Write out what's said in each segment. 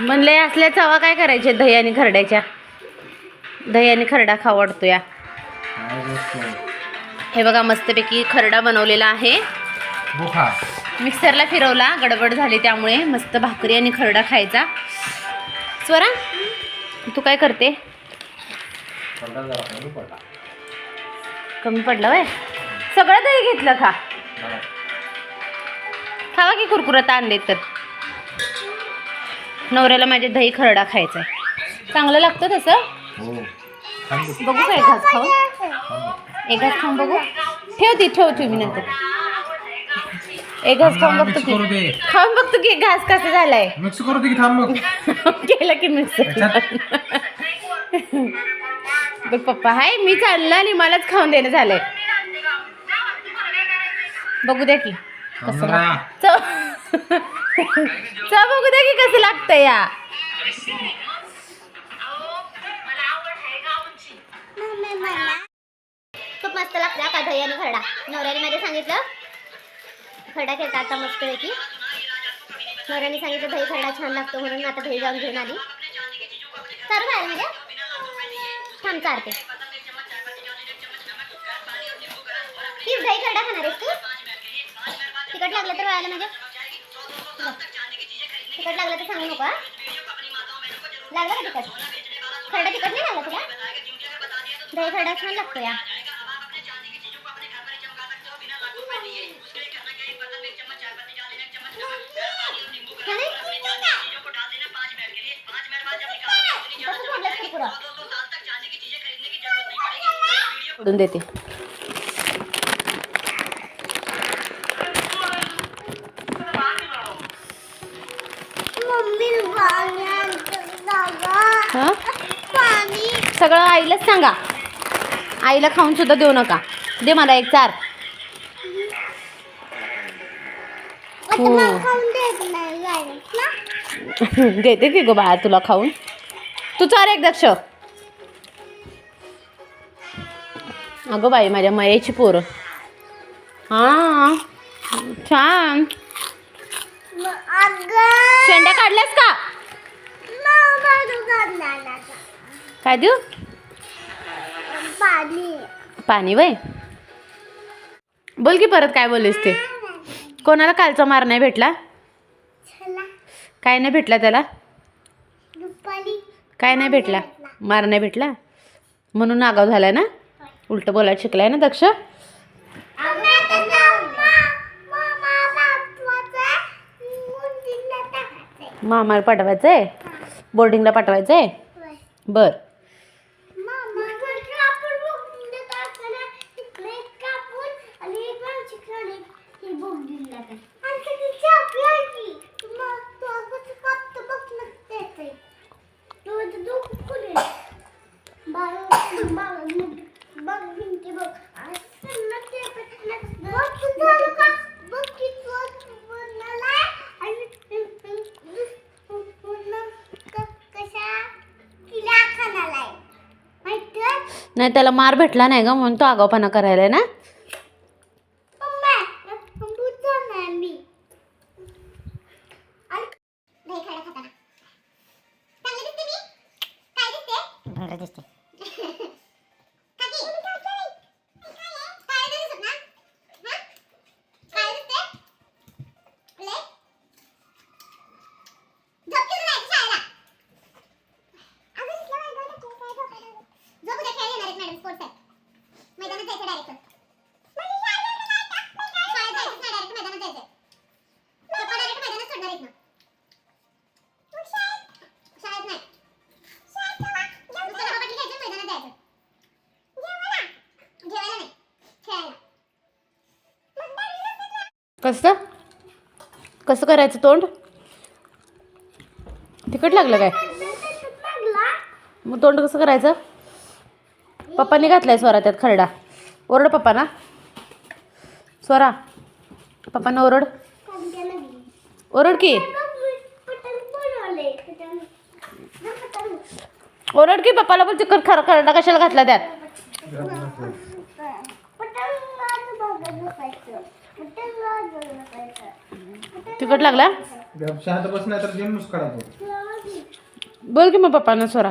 म्हणले असल्या चवा काय करायचे दही आणि खरड्याच्या? दही आणि खरडा खाऊ वाटतो या हे बघा मस्तपैकी खरडा बनवलेला आहे. मिक्सरला फिरवला गडबड झाली त्यामुळे मस्त भाकरी आणि खरडा खायचा. स्वरा तू काय करते? कमी पडलं. वय सगळं दही घेतलं खा खावा की कुरकुरत आणले तर? नवऱ्याला माझे दही खरडा खायचा आहे चांगलं लागतं तसं? हो. बघू का एक घास खाऊन एक घास खाऊन बघू. ठेवती ठेवते मी नंतर. एक घास खाऊन बघतो की. खाऊन बघतो की एक घास कसा झालाय. मिक्स करू दे की थांब मग. केलं की मिक्स. बघ पप्पा हाय मी चाललं आणि मलाच खाऊन देणं झालंय. बघू द्या की. कसं. लाग- चव चव बघू द्या की कसं लागतंय या. खूप मस्त लागला का दही आणि खरडा. नवऱ्याने मध्ये सांगितलं. खरडा केला आता मस्त पैकी. नवऱ्याने सांगितलं दही खरडा छान लागतो म्हणून आता दही जाऊन घेऊन आली. चालू काय म्हणजे छान चालते ती दही खरडा खाणार आहेस तू? तिकट लागलं तर व्हायला म्हणजे तिकट लागलं तर सांगू नको? लागलं का तिकट? खरडा तिकट नाही लागला तुला? दही खरडा छान लागतो या. देते. आईलाच सांगा. आईला खाऊन सुद्धा देऊ नका. दे मला एक चार. हो. देते की गो बाळा तुला खाऊन? तू चार एक दक्ष अगं बाई माझ्या मयाची पोरं. हां छान. शेंड्या काढल्यास का? काय देऊ? पाणी. वय? बोल की परत काय बोललीस ते. कोणाला कालचा मार नाही भेटला? काय नाही भेटला त्याला? काय नाही भेटला? मार नाही भेटला? म्हणून आगाव झालाय ना? उलट बोलायला शिकलाय ना दक्ष? मामाला पाठवायचं आहे बोर्डिंगला पाठवायचं आहे बर. नाही त्याला मार भेटला नाही ग म्हणून तो आगावपणा करायला ना दिसते काकी काय दिसत ना हा काय दिसते ले झोपते नाही शाळेला अगं इथलं मैदान आहे, काय झोपायला? झोपू दे, खेळ येणार आहेत मॅडम, sports आहेत. मैदानात जायचं direct. शाळेत जायचंच नाही, direct मैदानात जायचंय. पप्पा direct मैदानात सोडणार आहेत ना. शाळेत नाही. नुसतं डबा बाटली घ्यायची, मैदानात जायचं. जेवायला नाही, खेळायला. कसं? कसं करायचं तोंड? तिकट लागलं काय? मग तोंड कसं करायचं? पप्पाने घातलाय स्वरा त्यात खरडा. ओरड पप्पा ना स्वरा पप्पांना ओरड. ओरड की? ओरड की पप्पाला पण तिकट खर खरडा कशाला घातला त्यात? तिकट लागला? गप शांत बस नाही तर जेम मुस्कडा तो बोल की मग पप्पांना स्वरा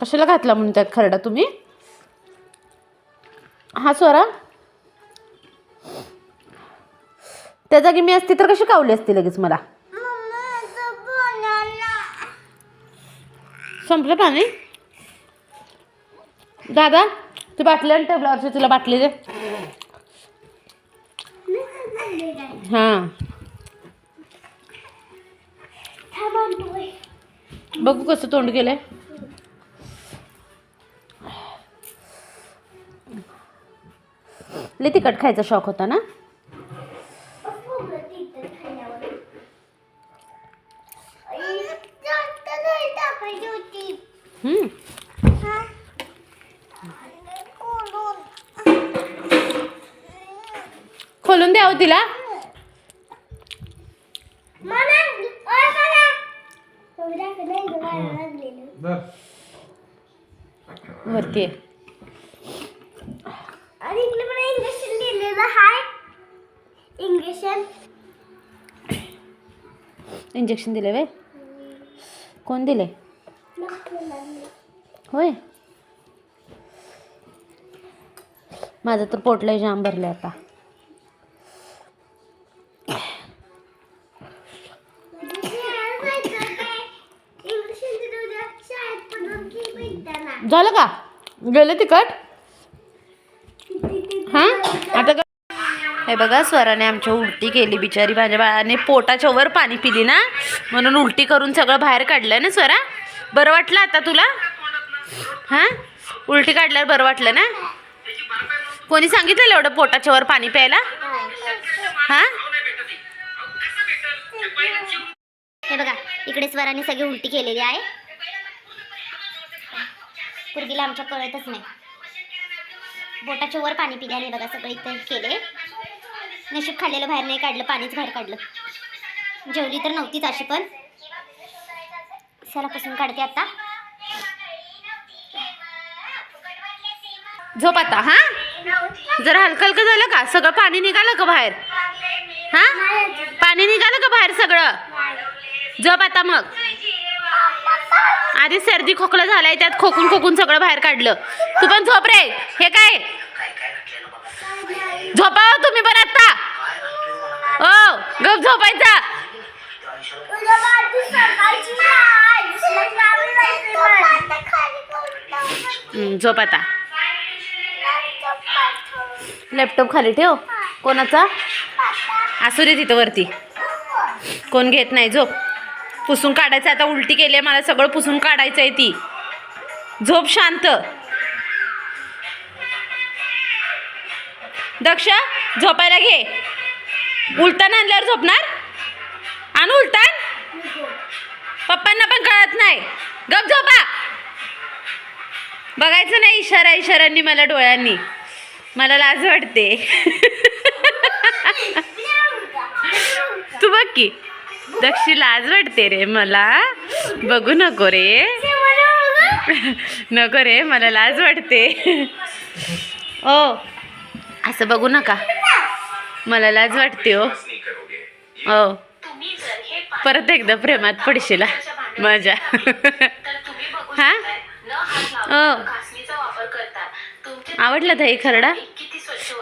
कशाला घातला म्हणून त्यात खरडा तुम्ही? हा स्वरा त्या जागी मी असती तर कशी कावली असती लगेच मला? संपलं पाणी दादा ती बाटली आणि टेबलावरची तुला बाटली दे. हां. बघू कसं तोंड केलंय लय तिखट खायचा शौक होता ना हम्म. खोलून द्यावं तिला बर वरती आहे. आणि इकडे पण इंजेक्शन दिलेलं हाय इंजेक्शन इंजेक्शन दिले वे? कोण दिले? होय. माझं तर पोटलाही जाम भरले आता. झालं का? गेलं तिकट हां आता का हे बघा स्वराने आमच्या उलटी केली बिचारी. माझ्या बाळाने पोटाच्या वर पाणी पिली ना. म्हणून उलटी करून सगळं बाहेर काढलं ना स्वरा? बरं वाटलं आता तुला? हां? उलटी काढल्यावर बरं वाटलं ना? कोणी सांगितलेलं एवढं पोटाच्या वर पाणी प्यायला? हां? हे बघा इकडे स्वराने सगळी उलटी केलेली आहे. पूर्वीला आमच्या कळतच नाही. बोटाच्या वर पाणी पिल्याने बघा सगळं इथे केले नशीब खाल्लेलं बाहेर नाही काढलं पाणीच बाहेर काढलं. जेवली तर नव्हतीच अशी पण. सरापासून काढते आता. झोप आता हां? जर हलकं हलकं झालं का? सगळं पाणी निघालं का बाहेर? हां? पाणी निघालं का बाहेर सगळं? झोप आता मग. आधी सर्दी खोकला झालाय त्यात खोकून खोकून सगळं बाहेर काढलं. तू पण झोप रे. हे काय? हो गप झोपायचा. झोप आता. लॅपटॉप खाली ठेव. कोणाचा? असू दे तिथं वरती. कोण घेत नाही झोप. पुसून काढायचं आता उलटी केली आहे मला सगळं पुसून काढायचं आहे ती. झोप शांत. दक्ष झोपायला घे. उलतान आणल्यावर झोपणार? आणू उलतान पप्पांना पण कळत नाही. गप झोपा. बघायचं नाही इशारा इशारांनी मला डोळ्यांनी. मला लाज वाटते. तू बघ की दक्षी लाज वाटते रे मला. बघू नको रे. नको रे मला लाज वाटते. ओ असं बघू नका. मला लाज वाटते हो. हो. परत एकदा प्रेमात पडशील माझ्या हा? ओ हो. आवडला दही खरडा?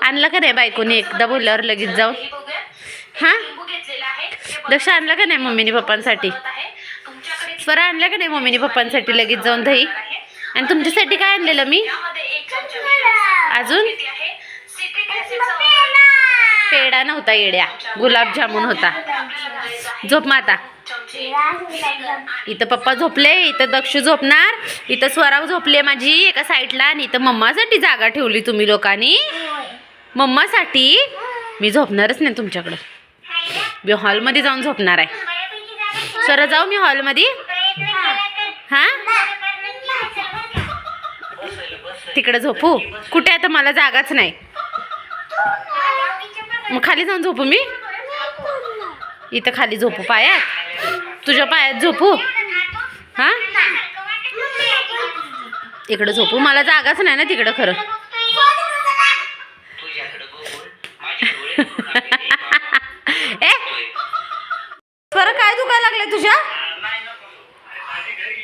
आणला का नाही बायकोनी एकदा बोलल्यावर लगेच जाऊन? हा? दक्ष आणला का नाही मम्मीने पप्पांसाठी? स्वरा आणला का नाही मम्मीने पप्पांसाठी लगेच जाऊन दही आणि तुमच्यासाठी काय आणलेलं मी? अजून? पेढा नव्हता येड्या. गुलाबजामुन होता. झोप माता. इथं पप्पा झोपले इथं दक्ष झोपणार इथं स्वराव झोपले माझी एका साईडला आणि इथं मम्मासाठी जागा ठेवली तुम्ही लोकांनी. मम्मासाठी. मी झोपणारच नाही तुमच्याकडं. मी हॉलमध्ये जाऊन झोपणार आहे. स्वरा जाऊ मी हॉलमध्ये. हां? तिकडं झोपू. कुठे आता मला जागाच नाही. मग खाली जाऊन झोपू मी? इथं खाली झोपू पायात? तुझ्या पायात झोपू? हां? इकडं झोपू. मला जागाच नाही ना तिकडं खरं. ए! स्वरा काय दुखायला लागलं तुझ्या?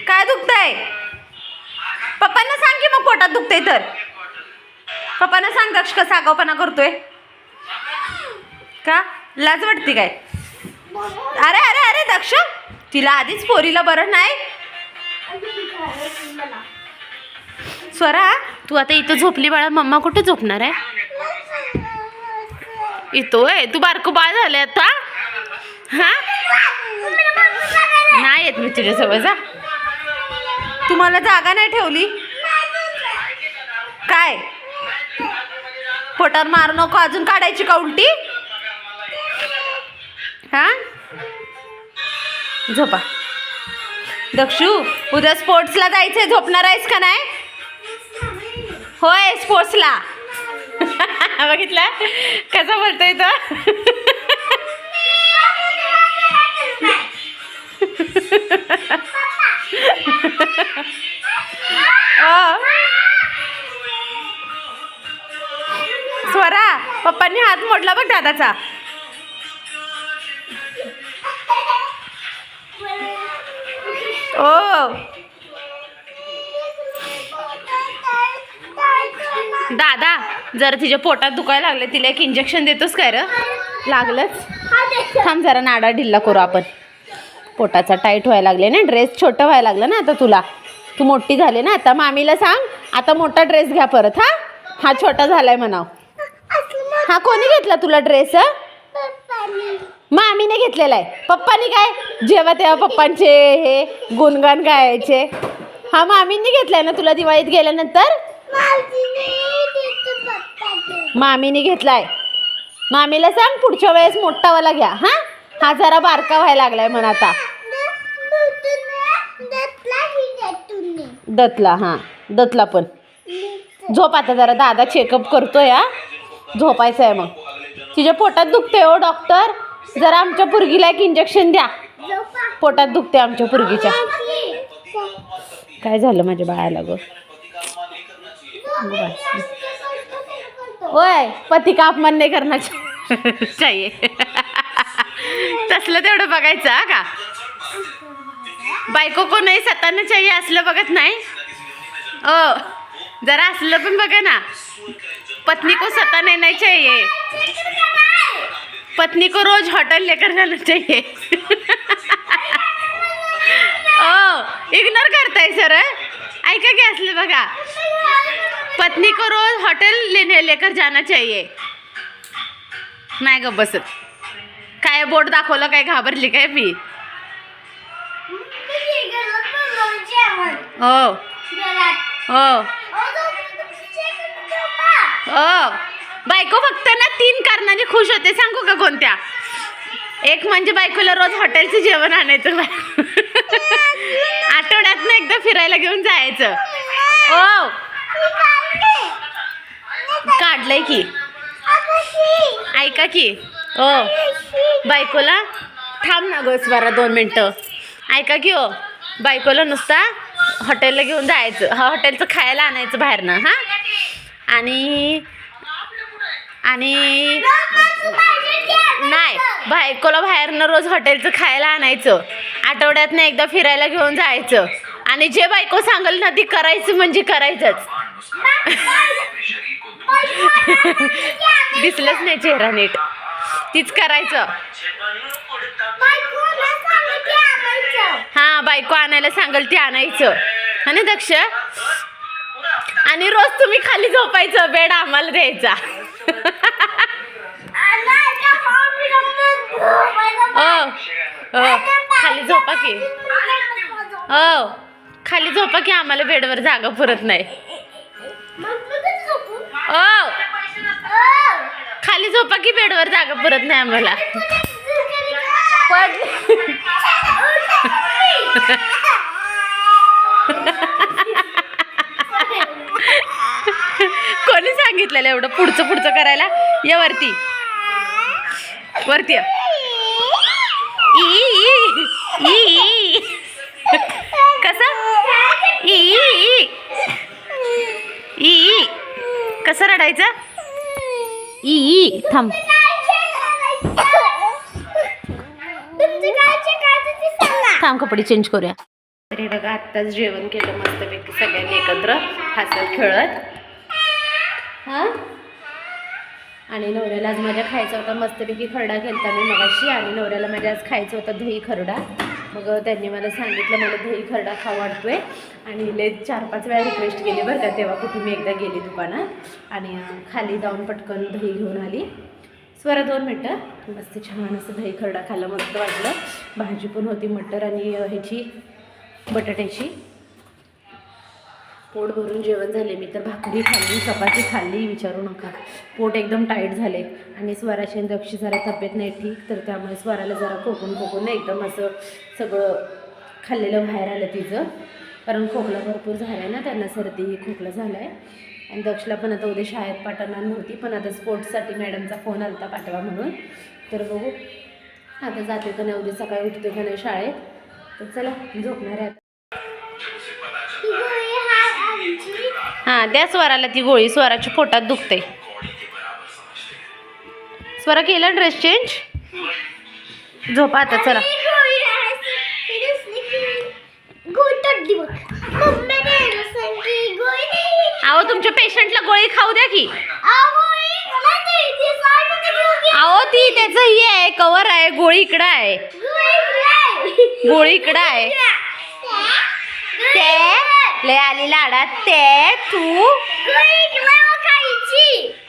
काय दुखतंय? पप्पांना सांग की मग पोटात दुखतंय तर. पप्पांना सांग दक्ष कसा आगावपणा करतोय. का? लाज वाटते काय? अरे अरे अरे दक्ष. तिला आधीच पोरीला बरं नाही. स्वरा तू आता इथं झोपली बाळा. मम्मा कुठे झोपणार आहे? येतोय तू बारको बाळ झाले आता. हा? नाही येत मी तुझ्यासोबत जा. तुम्हाला जागा नाही ठेवली. काय? पोटावर मारू नको अजून काढायची का उलटी? हा? झोपा. दक्षू उद्या स्पोर्ट्सला जायचंय. झोपणार आहेस का नाही? होय स्पोर्ट्सला. बघितलं? कसं बोलतोय तो? स्वरा पप्पांनी हात मोडला बघ दादाचा. ओ. दादा जरा तिच्या पोटात दुखायला लागले तिला एक इंजेक्शन देतोस काय र? लागलंच? थांब जरा नाडा ढिल्ला करू आपण. पोटाचा टाईट व्हायला लागले ना ड्रेस छोटं व्हायला लागलं ना आता तुला. तू मोठी झाली ना आता मामीला सांग आता मोठा ड्रेस घ्या परत हा? हा छोटा झालाय म्हणाव. हा कोणी घेतला तुला ड्रेस मामीने घेतलेला आहे. पप्पानी काय? जेव्हा तेव्हा पप्पांचे हे गुणगान गायचे. हा मामींनी घेतलाय ना तुला दिवाळीत गेल्यानंतर? मामीने घेतलाय. मामीला सांग पुढच्या वेळेस मोठावाला घ्या. हा? हा जरा बारका व्हायला लागलाय म्हणा आता. दतला हा. दतला पण. झोप आता जरा दादा चेकअप करतोय हा. झोपायचं आहे मग. तिच्या पोटात दुखते हो डॉक्टर जरा आमच्या पुरगीला एक इंजेक्शन द्या. पोटात दुखते आमच्या पुरगीच्या. काय झालं माझ्या बाळाला गो? ओय पती का अपमान नाही करणार चाहिए तसलं तेवढं बघायचं हा का? बायको कोणही नाही सताना चाहिए असलं बघत नाही. ओ जरा असलं पण बघा ना. पत्नी को सता नाही चाहिए पत्नी को रोज होटल लेकर जाना चाहिए। ओ इग्नोर करताय सर ऐका की असले बघा. पत्नी को रोज हॉटेल लेने लेकर जाना चाहिए. नाही ग बसत. काय बोट दाखवलं काय घाबरली काय मी? हो. हो. हो. बायको फक्त ना तीन कारणाने खुश होते. सांगू का कोणत्या? एक म्हणजे बायकोला रोज हॉटेलचं जेवण आणायचं. आठवड्यातनं एकदा फिरायला घेऊन जायचं. ओ! काढलंय की. ऐका की. ओ! बायकोला थांब ना गो बारा दोन मिनटं. ऐका की ओ. बायकोला नुसता हॉटेलला घेऊन जायचं. हा हॉटेलचं खायला आणायचं बाहेरनं हां? आणि आणि नाही बायकोला बाहेरनं रोज हॉटेलचं खायला आणायचं. आठवड्यातनं एकदा फिरायला घेऊन जायचं. आणि जे बायको सांगल ना ती करायचं म्हणजे करायचंच. दिसलंच नाही चेहरा नीट. तीच करायचं. हा बायको आणायला सांगल ती आणायचं. हा ना दक्ष? आणि रोज तुम्ही खाली झोपायचं बेड आम्हाला द्यायचा. खाली झोपा की. हो. खाली झोपा की आम्हाला बेडवर जागा पुरत नाही. ओ खाली झोपा की बेडवर जागा पुरत नाही आम्हाला. कोणी सांगितलेलं एवढं. पुढचं पुढचं करायला. या वरती. वरती या. ई, ई, ई, ई. कसं? ई, ई, ई. ई कसं रडायचं? ई ई. थांब. थांब कपडे चेंज करूया. तर हे बघा आत्ताच जेवण केलं मस्तपैकी सगळ्यांनी एकत्र. हसत खेळत. हां? आणि नवऱ्याला आज माझ्या खायचा होता मस्तपैकी खरडा केलता मी मगाशी आणि नवऱ्याला माझ्या आज खायचं होतं दही खरडा. मग त्यांनी मला सांगितलं मला दही खरडा खाऊ वाटतोय. आणि लय चार पाच वेळा रिक्वेस्ट केली बरं का तेव्हा कुठे मी एकदा गेली दुकानात. आणि खाली जाऊन पटकन दही घेऊन आली. स्वरा दोन मिनटं. मस्त छान असं दही खरडा खाल्लं मस्त वाटलं. भाजी पण होती मटर आणि ह्याची बटाट्याची. पोट भरून जेवण झाले मी तर भाकरी खाल्ली चपाती खाल्ली विचारू नका. पोट एकदम टाईट झाले. आणि स्वराची आणि दक्षी जरा तब्येत नाही ठीक तर त्यामुळे स्वराला जरा खोकून खोकून एकदम असं सगळं खाल्लेलं बाहेर आलं तिचं. कारण खोकला भरपूर झाला आहे ना त्यांना सर्दी खोकला झाला आहे आणि दक्षला पण आता उद्या शाळेत पाठवणार नव्हती पण आता स्पोर्ट्ससाठी मॅडमचा फोन आला होता पाठवा म्हणून. तर बघू. आता जाते का नाही उद्या सकाळी उठते का नाही शाळेत. तर चला झोपणार आहे हां द्या स्वराला ती गोळी स्वराच्या पोटात दुखते स्वरा केला ड्रेस चेंज झोपा आता चला. अहो तुमच्या पेशंटला गोळी खाऊ द्या की. अहो ती त्याचं ही आहे कवर आहे गोळी इकडं आहे. गोळी इकडं आहे. ते लय आली लाडात. ते तू.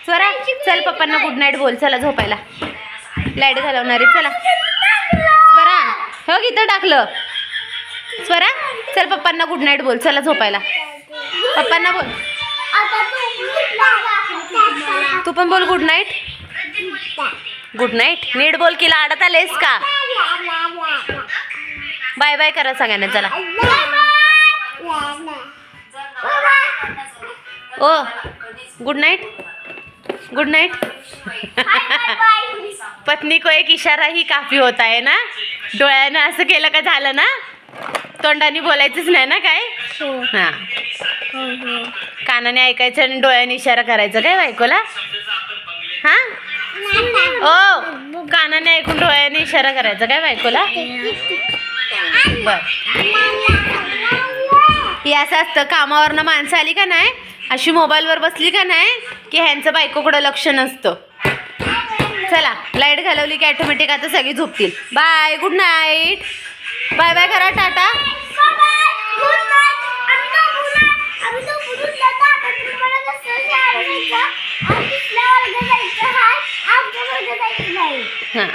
स्वरा चल पप्पांना गुड नाईट बोल. चला झोपायला. लाइट घालवणारी. चला. स्वरा हो इथं टाकलं. स्वरा चल पप्पांना गुड नाईट बोल. चला झोपायला. पप्पांना बोल. तू पण बोल गुड नाईट गुड नाईट नीट बोल की लाडत आलेस का? बाय बाय करा सगळ्यांना. चला. ओ गुड नाईट गुड नाईट पत्नी को एक इशारा ही काफी होता है ना? डोळ्यानं असं केलं का झालं ना? तोंडाने बोलायचंच नाही ना काय? हा. कानाने ऐकायचं आणि डोळ्याने इशारा करायचा काय बायकोला? हा? ओ कानाने ऐकून डोळ्याने इशारा करायचा काय बायकोला? बर. हे असं असतं कामावरनं माणसं आली का नाही? अशी मोबाईलवर बसली का नाही की ह्यांचं बायकोकडं लक्ष नसतं. चला लाइट घालवली की ऑटोमॅटिक आता सगळी झोपतील. Bye good night bye bye करा टाटा. हां.